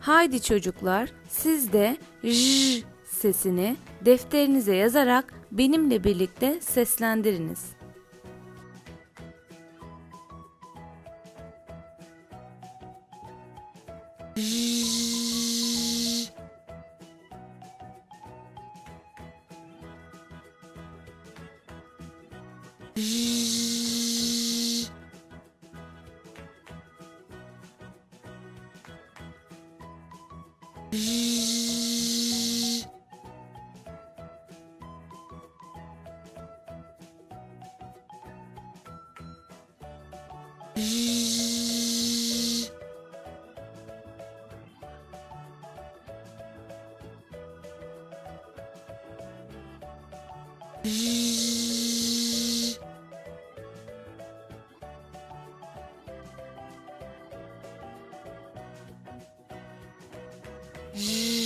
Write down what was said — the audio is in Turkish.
Haydi çocuklar siz de j sesini defterinize yazarak benimle birlikte seslendiriniz. J. Bzzz. へえ